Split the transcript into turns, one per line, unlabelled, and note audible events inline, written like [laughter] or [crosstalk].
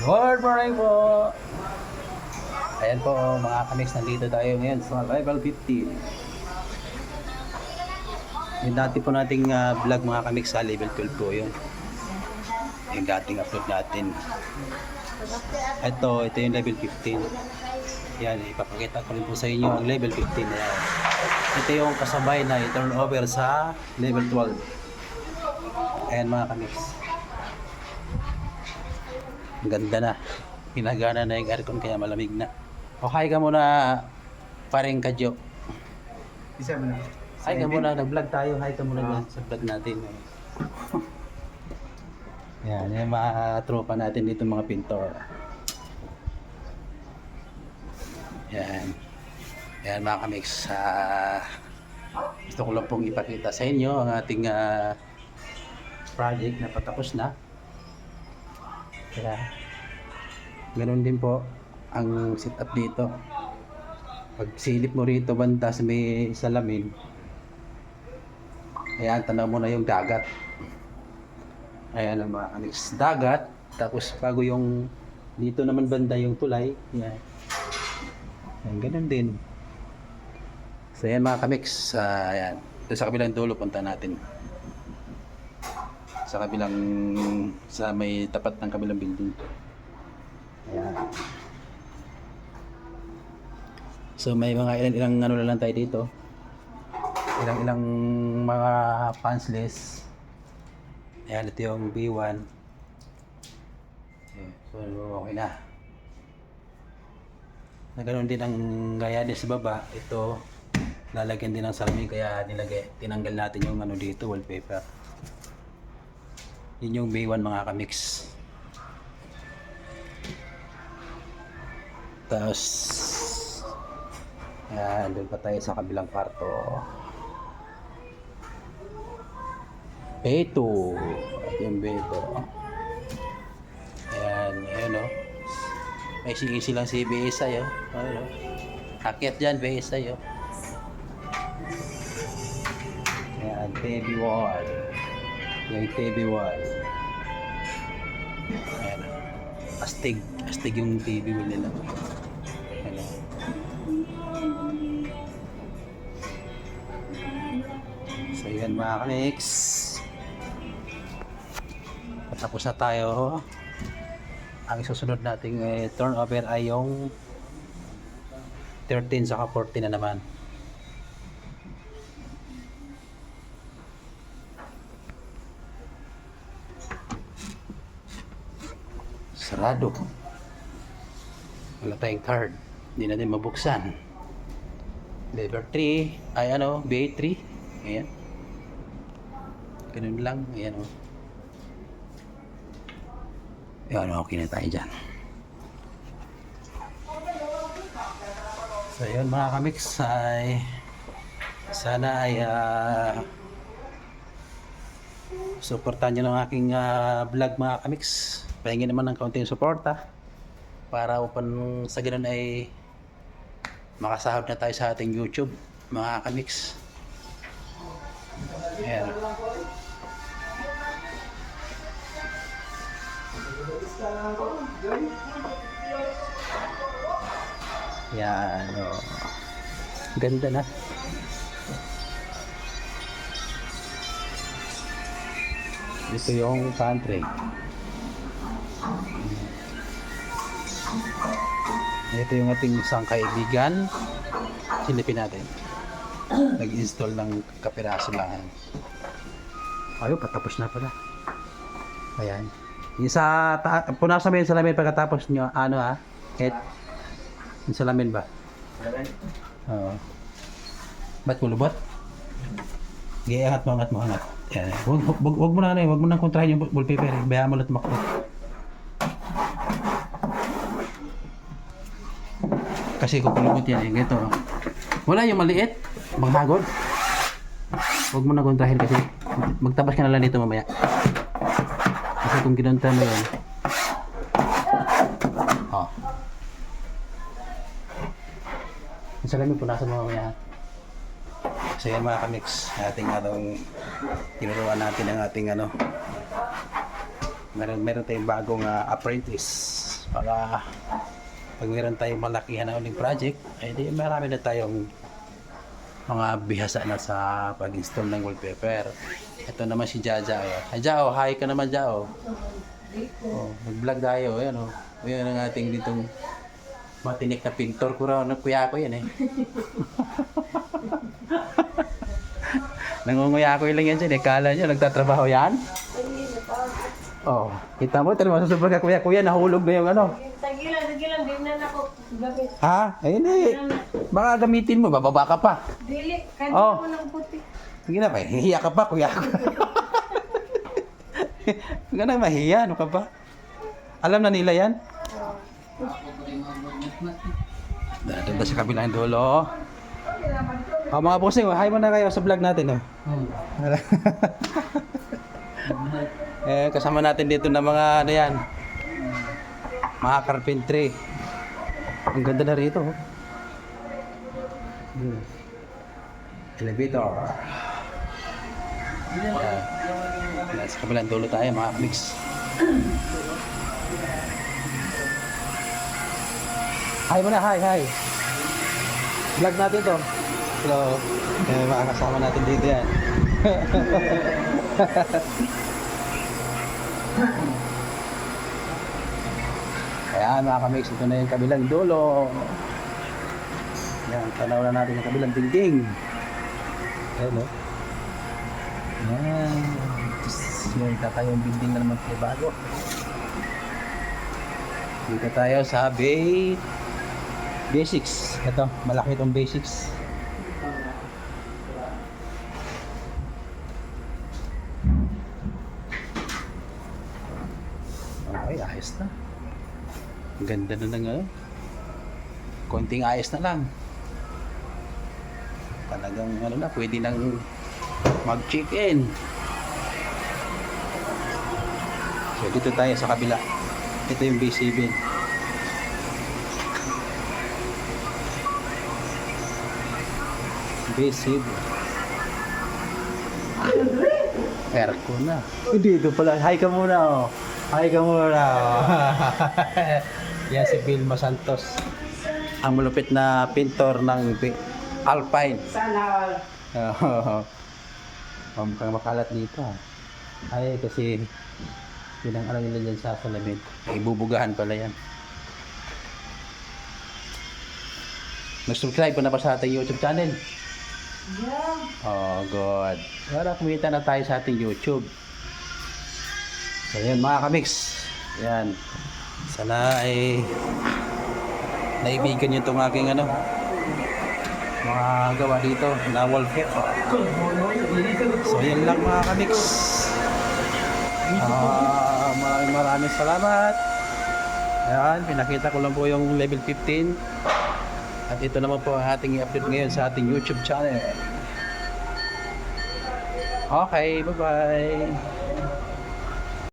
Good morning po! Ayan po mga kamiks, nandito tayo ngayon sa level 15. Yung dati po nating ah, vlog mga kamiks sa level 12 po yun. Yung dating upload natin. Ito, ito yung level 15. Yan, ipapakita ko rin po sa inyo ang level 15 na yan. Ito yung kasabay na i-turn over sa level 12. Ayan mga kamiks. Ang ganda na. Pinagana na yung aircon kaya malamig na. O hi ka muna, paring kadyo.
Isa mo na.
Hi ka muna, nag-vlog tayo. Hi ka muna dyan sa vlog natin. [laughs] Yan, yung mga tropa natin dito mga pintor. Yan. Yan mga kamix. ah, gusto ko lang pong ipakita sa inyo ang ating ah, project na patapos na. Kaya, ganun din po ang setup dito. Pag silip mo rito banda sa may salamin, ayan, tanaw mo na yung dagat. Ayan ang mga dagat. Tapos bago yung dito naman banda yung tulay. Yan. Ayan, ganun din. So ayan mga kamiks. ah, ayan. Doon sa kabilang dulo punta natin. Sa kabilang sa may tapat ng kabilang building. Ayan. So may mga ilang ilang ano lang tayo dito. Ilang ilang mga pansless. Ayan, ito yung B1. Okay, so okay na. Na ganun din ang gaya din sa baba. Ito, lalagyan din ng salamin kaya nilagay, tinanggal natin yung ano dito, wallpaper. Yun yung B1 mga kamix. Tapos, ayan, doon pa tayo sa kabilang kwarto. B2. At yung B2. Ayan, ayan o. May singisi lang si BSI o. Ayan o. Akyat dyan, BSI o. Ayan, TV1. Yung TV1. Ayan. Astig. Astig yung TV nila. Ayan. So yan mga kamix. Tapos na tayo. Ang susunod nating eh, turnover ay yung 13 saka 14 na naman. Sarado. Wala tayong card. Hindi natin mabuksan. Level 3, ay ano, B3. Ayan. Ganun lang. Ayan o. Ayan, okay na tayo dyan. So yun mga kamix ay sana ay ah, supportan nyo ng aking ah, vlog mga kamix. Pahingin naman ng kaunting suporta para upang sa ganun ay makasahod na tayo sa ating YouTube mga kamix. Ayan. Yan, oh. Ganda na. Ito yung pantry. Ito yung ating isang kaibigan. Silipin natin. Nag-install ng kapiraso lang. Ayun, patapos na pala. Ayan. Yung sa, ta- punasan mo yung salamin pagkatapos nyo, ano ha? Kahit, yung salamin ba? Oo. Ba't kulubot? Sige, angat mo, angat mo, angat. Yan. Wag, wag, wag mo na, ano, eh, wag mo na kontrahin yung wallpaper. Eh. Bayaan mo lang tumakbo. Kasi kung kulubot yan, eh, ganito. oh. Wala yung maliit, maghagod. Huwag mo na kontrahin kasi magtabas ka na lang dito mamaya. Kasi kung ginanta mo yan, oh. Yung salamin punasan mo mamaya. So yan mga kamix, ating anong tinuruan natin ang ating ano meron, meron tayong bagong ah, apprentice para pag meron tayong malakihan na uling project, ay di marami na tayong mga bihasa na sa pag-install ng wallpaper. Ito naman si Jaja. Oh. Ay, Jao, hi ka naman, Jao. Oh, nag-vlog tayo. Ayan, oh. Ayan ang ating ditong matinik na pintor ko raw. Kuya ko yan eh. [laughs] Nangunguya ko lang yan dyan eh. Kala nyo, nagtatrabaho yan? Oh, kita mo, talagang masusubra ka kuya. Kuya, nahulog na yung ano.
Tagilan, tagilan, din na Gabi.
Ha? Ayun eh. Baka gamitin mo, bababa ka pa.
Dili, kanya
Oh.
ko ng puti.
Sige na, mahihiya ka pa, kuya ko. [laughs] Huwag ka na mahiya, ano ka ba? Alam na nila yan? Doon ba sa kabilang dulo? Oh, mga bossing, oh, hi muna kayo sa vlog natin. Oh. [laughs] eh, kasama natin dito ng mga ano yan. Mga carpentry. Ang ganda na rito. Oh. Hmm. Elevator. Ayan. Nasa kabilang dulo tayo mga mix. Hi muna, hi, hi. Vlog natin to. Hello. Eh, mga kasama natin dito yan. [laughs] Ayan mga kamix, ito na yung kabilang dulo. Yan, tanaw na natin yung kabilang dingding. Ayan o. Yan. Tapos yung tatayong building na naman po bago. Dito tayo sa Bay Basics. Ito, malaki itong Basics. Okay, ayos na. Ganda na ng ano. Konting ayos na lang. Talagang ano na, pwede nang mag-check-in. So dito tayo sa kabila. Ito yung base 7. Base 7. Aircon na. Dito pala. Hi ka muna oh. Hi ka muna oh. [laughs] Yan si Vilma Santos. Ang malupit na pintor ng Alpine.
Sana.
Oo. Oh, mukhang makalat dito ah. Ay, kasi yun ang alam nila dyan sa salamin. Ay, bubugahan pala yan. Nag-subscribe ka na ba sa ating YouTube channel?
Yeah.
Oh, God. Para kumita na tayo sa ating YouTube. So, yun mga kamix. Yan. Sana ay naibigan nyo itong aking ano mga gawa dito na wallpaper. So, yan lang mga kamix. Ah, maraming salamat. Ayan, pinakita ko lang po yung level 15. At ito naman po ating i-upload ngayon sa ating YouTube channel. Okay, bye-bye.